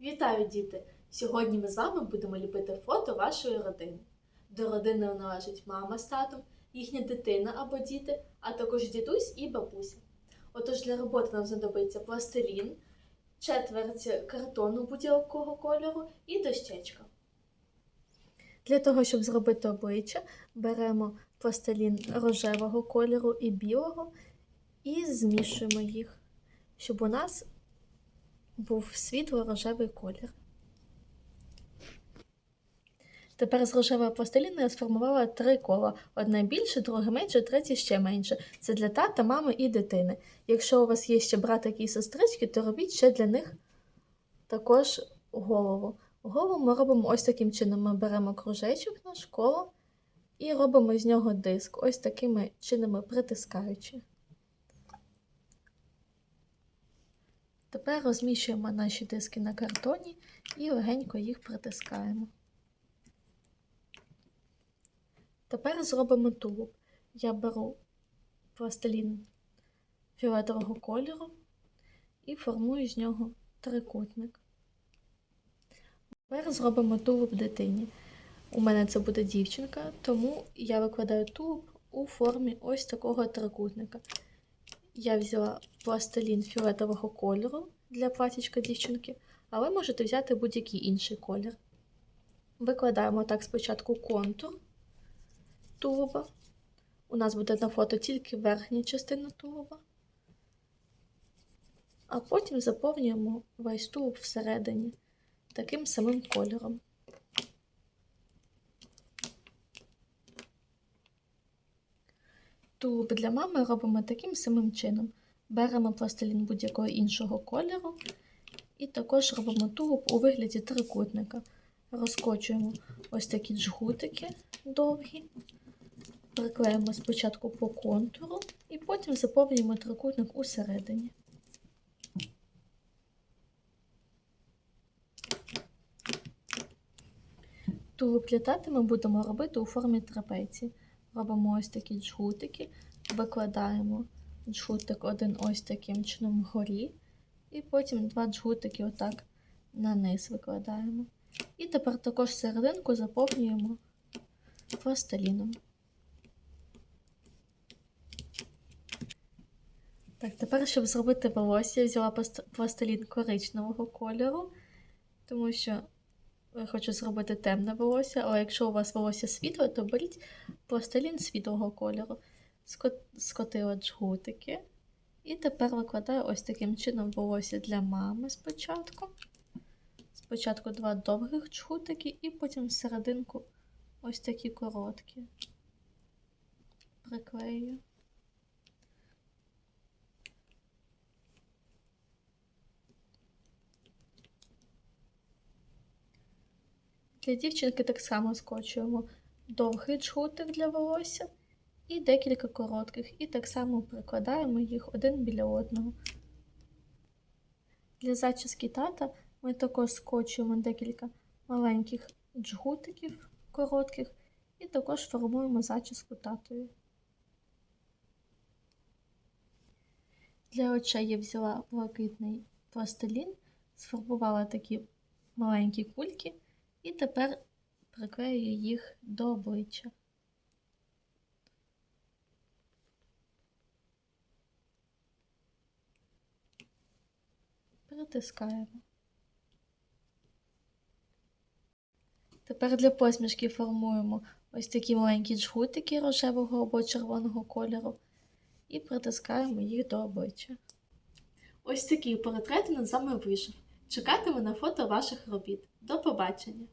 Вітаю, діти! Сьогодні ми з вами будемо ліпити фото вашої родини. До родини належить мама з татом, їхня дитина або діти, а також дідусь і бабуся. Отож для роботи нам знадобиться пластилін, четверть картону будь-якого кольору і дощечка. Для того, щоб зробити обличчя, беремо пластилін рожевого кольору і білого і змішуємо їх, щоб у нас був світло-рожевий колір. Тепер з рожевого пластиліну я сформувала три кола: одне більше, друге менше, третє ще менше. Це для тата, мами і дитини. Якщо у вас є ще братики і сестрички, то робіть ще для них також голову. Голову ми робимо ось таким чином: ми беремо кружечок наш коло і робимо з нього диск, ось такими чинами притискаючи. Тепер розміщуємо наші диски на картоні і легенько їх притискаємо. Тепер зробимо тулуб. Я беру пластилін фіолетового кольору і формую з нього трикутник. Тепер зробимо тулуб дитині. У мене це буде дівчинка, тому я викладаю тулуб у формі ось такого трикутника. Я взяла пластилін фіолетового кольору для платічка дівчинки, а ви можете взяти будь-який інший колір. Викладаємо так спочатку контур тулуба. У нас буде на фото тільки верхня частина тулуба, а потім заповнюємо весь тулуб всередині таким самим кольором. Тулуб для мами робимо таким самим чином. Беремо пластилін будь-якого іншого кольору і також робимо тулуб у вигляді трикутника. Розкочуємо ось такі джгутики довгі, приклеїмо спочатку по контуру і потім заповнюємо трикутник усередині. Тулуб для тати ми будемо робити у формі трапеції. Робимо ось такі джгутики, викладаємо джгутик один ось таким чином вгорі, і потім два джгутики отак на низ викладаємо. І тепер також серединку заповнюємо пластиліном. Так, тепер, щоб зробити волосся, я взяла пластилін коричневого кольору, тому що хочу зробити темне волосся, але якщо у вас волосся світле, то беріть пластилін світлого кольору. Скотила джгутики. І тепер викладаю ось таким чином волосся для мами спочатку. Спочатку два довгих джгутики, і потім всерединку ось такі короткі. Приклею. Для дівчинки так само скочуємо довгий джгутик для волосся і декілька коротких, і так само прикладаємо їх один біля одного. Для зачіски тата ми також скочуємо декілька маленьких джгутиків коротких і також формуємо зачіску татою. Для очей я взяла блакитний пластилін, сформувала такі маленькі кульки. І тепер приклею їх до обличчя. Притискаємо. Тепер для посмішки формуємо ось такі маленькі джгутики рожевого або червоного кольору і притискаємо їх до обличчя. Ось такий портрет над вами вийшов. Чекатиму на фото ваших робіт. До побачення!